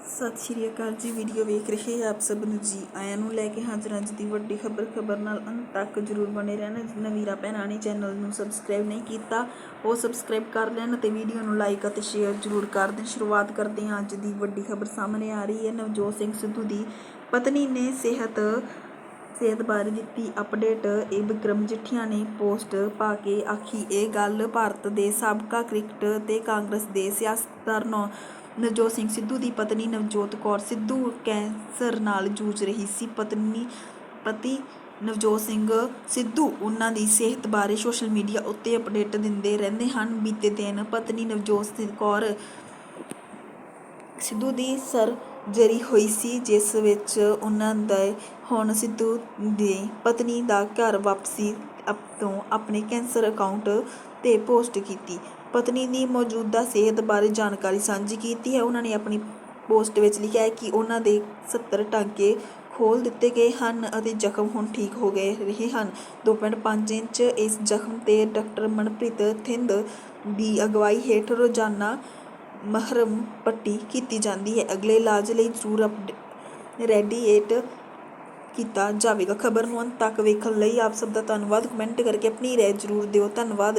ਸਤਿ ਸ਼੍ਰੀ ਅਕਾਲ ਜੀ ਵੀਡੀਓ ਵੇਖ ਰਹੇ ਆਪ ਸਭ ਨੂੰ ਜੀ। ਆਇਆਂ ਨੂੰ ਲੈ ਕੇ ਹਾਜ਼ਰ ਅੱਜ ਦੀ ਵੱਡੀ ਖਬਰ ਖਬਰ ਨਾਲ ਅੰਤ ਤੱਕ ਜਰੂਰ ਬਣੇ ਰਹਿਣਾ ਜਿਨ੍ਹਾਂ ਵੀਰਾਂ ਭੈਣਾਂ ਨੇ ਚੈਨਲ ਨੂੰ ਸਬਸਕ੍ਰਾਈਬ ਨਹੀਂ ਕੀਤਾ, ਉਹ ਸਬਸਕ੍ਰਾਈਬ ਕਰ ਲੈਣ ਤੇ ਵੀਡੀਓ ਨੂੰ ਲਾਈਕ ਅਤੇ ਸ਼ੇਅਰ ਜਰੂਰ ਕਰ ਦੇਣ। ਸ਼ੁਰੂਆਤ ਕਰਦੇ ਹਾਂ ਅੱਜ ਦੀ ਵੱਡੀ ਖਬਰ ਸਾਹਮਣੇ ਆ ਰਹੀ ਹੈ। ਨਵਜੋਤ ਸਿੰਘ ਸਿੱਧੂ ਦੀ ਪਤਨੀ ਨੇ ਸਿਹਤ ਸਿਹਤ ਬਾਰੇ ਦਿੱਤੀ ਅਪਡੇਟ ਇਹ ਬਿਕਰਮ ਜਠੀਆ ਨੇ ਪੋਸਟ ਪਾ ਕੇ ਆਖੀ, ਇਹ ਗੱਲ ਭਾਰਤ ਦੇ ਸਾਬਕਾ ਕ੍ਰਿਕਟ ਤੇ ਕਾਂਗਰਸ ਦੇ ਸਿਆਸਤਦਾਰ ਨੌ ਨਵਜੋਤ ਸਿੰਘ ਸਿੱਧੂ ਦੀ ਪਤਨੀ ਨਵਜੋਤ ਕੌਰ ਸਿੱਧੂ ਕੈਂਸਰ ਨਾਲ ਜੂਝ ਰਹੀ ਸੀ। ਪਤਨੀ, ਪਤੀ ਨਵਜੋਤ ਸਿੰਘ ਸਿੱਧੂ ਉਹਨਾਂ ਦੀ ਸਿਹਤ ਬਾਰੇ ਸੋਸ਼ਲ ਮੀਡੀਆ ਉੱਤੇ ਅਪਡੇਟ ਦਿੰਦੇ ਰਹਿੰਦੇ ਹਨ। ਬੀਤੇ ਦਿਨ ਪਤਨੀ ਨਵਜੋਤ ਸਿੰਘ ਕੌਰ ਸਿੱਧੂ ਦੀ ਸਰ ਜਰੀ ਹੋਈ ਸੀ, ਜਿਸ ਵਿੱਚ ਉਹਨਾਂ ਦਾ ਹੁਣ ਸਿੱਧੂ ਦੀ ਪਤਨੀ ਦਾ ਘਰ ਵਾਪਸੀ ਅਪ- ਤੋਂ ਆਪਣੇ ਕੈਂਸਰ ਅਕਾਊਂਟ ਤੇ ਪੋਸਟ ਕੀਤੀ। ਪਤਨੀ ਦੀ ਮੌਜੂਦਾ ਸਿਹਤ ਬਾਰੇ ਜਾਣਕਾਰੀ ਸਾਂਝੀ ਕੀਤੀ ਹੈ। ਉਹਨਾਂ ਨੇ ਆਪਣੀ ਪੋਸਟ ਵਿੱਚ ਲਿਖਿਆ ਹੈ ਕਿ ਉਹਨਾਂ ਦੇ 70 ਟਾਂਕੇ ਖੋਲ ਦਿੱਤੇ ਗਏ ਹਨ ਅਤੇ ਜ਼ਖਮ ਹੁਣ ਠੀਕ ਹੋ ਗਏ ਰਹੇ ਹਨ। 2.5 ਇੰਚ ਇਸ ਜ਼ਖਮ ਤੇ ਡਾਕਟਰ ਮਨਪ੍ਰੀਤ ਥਿੰਦ ਦੀ ਅਗਵਾਈ ਹੇਠ ਰੋਜ਼ਾਨਾ ਮਹਰਮ ਪੱਟੀ ਕੀਤੀ ਜਾਂਦੀ ਹੈ। ਅਗਲੇ ਇਲਾਜ ਲਈ ਜ਼ਰੂਰ ਅਪਡੇ- ਰੈਡੀਏਟ ਕੀਤਾ ਜਾਵੇਗਾ। ਖਬਰ ਨੂੰ ਅੰਤ ਤੱਕ ਵੇਖਣ ਲਈ ਆਪ ਸਭ ਦਾ ਧੰਨਵਾਦ। ਕਮੈਂਟ ਕਰਕੇ ਆਪਣੀ ਰਾਏ ਜ਼ਰੂਰ ਦਿਓ। ਧੰਨਵਾਦ।